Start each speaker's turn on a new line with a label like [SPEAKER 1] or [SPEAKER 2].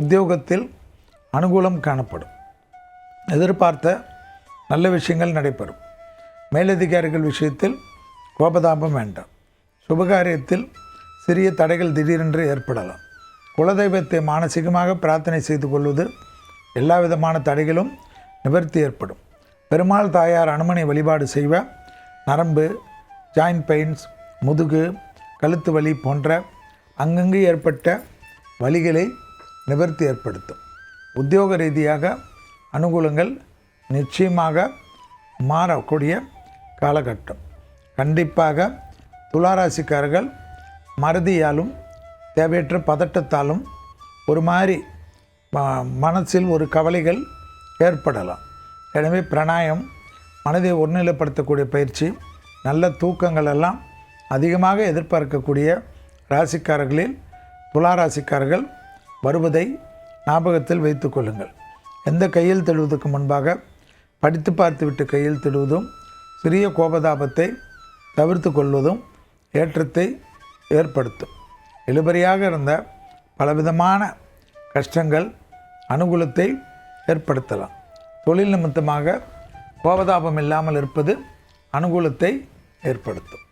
[SPEAKER 1] உத்தியோகத்தில் அனுகூலம் காணப்படும். எதிர்பார்த்த நல்ல விஷயங்கள் நடைபெறும். மேலதிகாரிகள் விஷயத்தில் கோபதாபம் வேண்டாம். சுபகாரியத்தில் சிறிய தடைகள் திடீரென்று ஏற்படலாம். குலதெய்வத்தை மானசீகமாக பிரார்த்தனை செய்து கொள்வது எல்லா விதமான தடைகளும் நிவர்த்தி ஏற்படும். பெருமாள் தாயார் அனுமனை வழிபாடு செய்வ நரம்பு ஜாயின்ட் பெயின்ஸ் முதுகு கழுத்து வலி போன்ற அங்கங்கு ஏற்பட்ட வலிகளை நிவர்த்தி ஏற்படுத்தும். உத்தியோக ரீதியாக அனுகூலங்கள் நிச்சயமாக மாறக்கூடிய காலகட்டம். கண்டிப்பாக துளாராசிக்காரர்கள் மறதியாலும் தேவையற்ற பதட்டத்தாலும் ஒரு மாதிரி மனசில் ஒரு கவலைகள் ஏற்படலாம். எனவே பிரணாயம் மனதை ஒருநிலைப்படுத்தக்கூடிய பயிற்சி நல்ல தூக்கங்கள் எல்லாம் அதிகமாக எதிர்பார்க்கக்கூடிய ராசிக்காரர்களில் துலா ராசிக்காரர்கள் வருவதை ஞாபகத்தில் வைத்து கொள்ளுங்கள். எந்த கையில் தழுவதற்கு முன்பாக படித்து பார்த்துவிட்டு கையில் திடுவதும் சிறிய கோபதாபத்தை தவிர்த்து கொள்வதும் ஏற்றத்தை ஏற்படுத்தும். இழுபறியாக இருந்த பலவிதமான கஷ்டங்கள் அனுகூலத்தை ஏற்படுத்தலாம். தொழில் நிமித்தமாக கோபதாபம் இல்லாமல் இருப்பது அனுகூலத்தை ஏற்படுத்தும்.